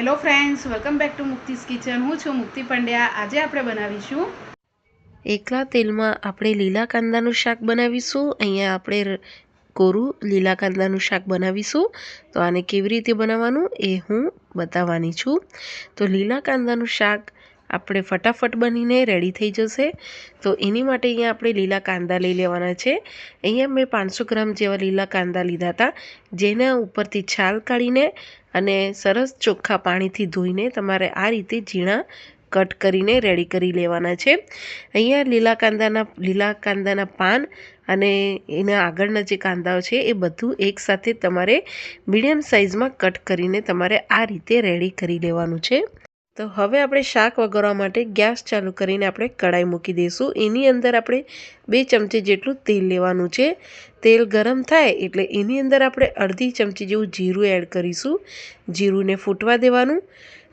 Hello friends welcome back to Mukti's kitchen હું છું મુક્તિ પંડ્યા આજે આપણે બનાવીશું એકલા તેલમાં આપણે લીલા કાંદાનું શાક બનાવીશું. અહીંયા આપણે કોરું લીલા કાંદાનું શાક બનાવીશું. તો આને કેવી રીતે બનાવવાનું એ હું બતાવવાની છું. તો લીલા કાંદાનું શાક આપણે ફટાફટ બનીને રેડી થઈ જશે. તો એની માટે અહીંયા આપણે લીલા કાંદા લઈ લેવાના છે. અહીંયા મેં પાંચસો ગ્રામ જેવા લીલા કાંદા લીધા હતા, જેના ઉપરથી છાલ કાઢીને અને સરસ ચોખ્ખા પાણીથી ધોઈને તમારે આ રીતે ઝીણા કટ કરીને રેડી કરી લેવાના છે. અહીંયા લીલા કાંદાના લીલા કાંદાના પાન અને એના આગળના જે કાંદાઓ છે એ બધું એકસાથે તમારે મીડિયમ સાઇઝમાં કટ કરીને તમારે આ રીતે રેડી કરી લેવાનું છે. તો હવે આપણે શાક વઘારવા માટે ગેસ ચાલુ કરીને આપણે કડાઈ મૂકી દઈશું. એની અંદર આપણે બે ચમચી જેટલું તેલ લેવાનું છે. તેલ ગરમ થાય એટલે એની અંદર આપણે અડધી ચમચી જેવું જીરું એડ કરીશું. જીરુંને ફૂટવા દેવાનું.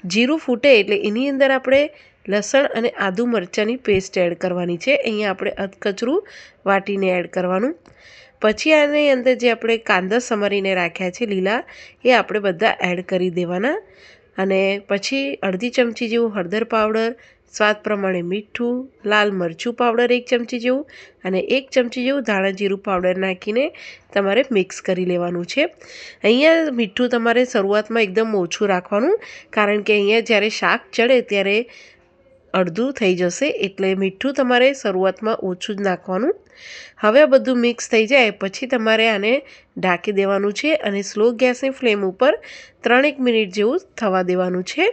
જીરું ફૂટે એટલે એની અંદર આપણે લસણ અને આદુ મરચાંની પેસ્ટ એડ કરવાની છે. અહીંયા આપણે અધકચરું વાટીને એડ કરવાનું. પછી આની અંદર જે આપણે કાંદા સમારીને રાખ્યા છે લીલા, એ આપણે બધા એડ કરી દેવાના. અને પછી અડધી ચમચી જેવું હળદર પાવડર, સ્વાદ પ્રમાણે મીઠું, લાલ મરચું પાવડર એક ચમચી જેવું અને એક ચમચી જેવું ધાણા જીરું પાવડર નાખીને તમારે મિક્સ કરી લેવાનું છે. અહીંયા મીઠું તમારે શરૂઆતમાં એકદમ ઓછું રાખવાનું, કારણ કે અહીંયા જ્યારે શાક ચડે ત્યારે અડધું થઈ જશે એટલે મીઠું તમારે શરૂઆતમાં ઓછું જ નાખવાનું. હવે આ બધું મિક્સ થઈ જાય પછી તમારે આને ઢાંકી દેવાનું છે અને સ્લો ગેસની ફ્લેમ ઉપર ત્રણેક મિનિટ જેવું થવા દેવાનું છે.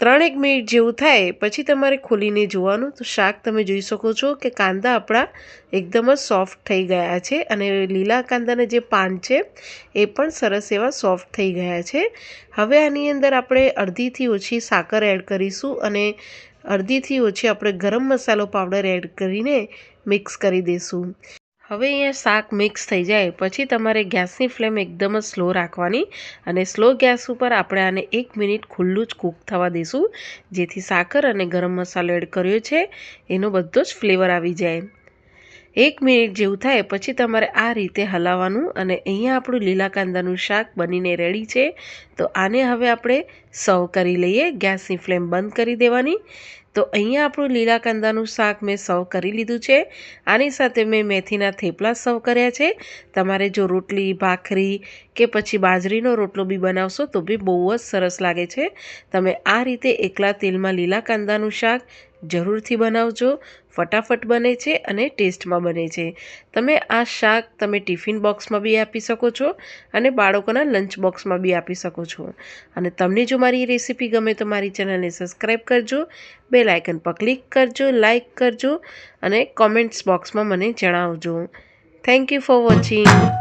ત્રણેક મિનિટ જેવું થાય, પછી તમારે ખોલીને જોવાનું. તો શાક તમે જોઈ શકો છો કે કાંદા આપણા એકદમ જ સોફ્ટ થઈ ગયા છે અને લીલા કાંદાના જે પાન છે, એ પણ સરસ એવા સોફ્ટ થઈ ગયા છે. હવે આની અંદર આપણે અડધીથી ઓછી સાકર એડ કરીશું અને અડધીથી ઓછી આપણે ગરમ મસાલો પાવડર એડ કરીને મિક્સ કરી દઈશું હવે અહીંયા શાક મિક્સ થઈ જાય, પછી તમારે ગેસની ફ્લેમ એકદમ જ સ્લો રાખવાની અને સ્લો ગેસ ઉપર આપણે આને એક મિનિટ ખુલ્લું જ કૂક થવા દઈશું, જેથી સાકર અને ગરમ મસાલો એડ કર્યો છે, એનો બધો જ ફ્લેવર આવી જાય. એક મિનિટ જેવું થાય, પછી તમારે આ રીતે હલાવવાનું અને અહીંયા આપણું લીલા કાંદાનું શાક બનીને રેડી છે, તો આને હવે આપણે સર્વ કરી લઈએ, ગેસની ફ્લેમ બંધ કરી દેવાની. તો અહીંયા આપણું લીલા કાંદાનું શાક મેં સર્વ કરી લીધું છે. આની સાથે મેં મેથીના થેપલા સર્વ કર્યા છે. તમારે જો રોટલી, ભાખરી કે પછી બાજરીનો રોટલો બી બનાવશો તો બી બહુ જ સરસ લાગે છે. તમે આ રીતે એકલા તેલમાં લીલા કાંદાનું શાક જરૂરથી બનાવજો. ફટાફટ બને છે અને ટેસ્ટમાં બને છે. તમે આ શાક તમે ટિફિન બોક્સમાં બી આપી શકો છો અને બાળકોના લંચ બોક્સમાં બી આપી શકો છો. અને તમને જો મારી રેસીપી ગમે તો મારી ચેનલને સબસ્ક્રાઈબ કરજો. બે લાઇકન પર ક્લિક કરજો, લાઇક કરજો અને કોમેન્ટ્સ બોક્સમાં મને જણાવજો. Thank you for watching.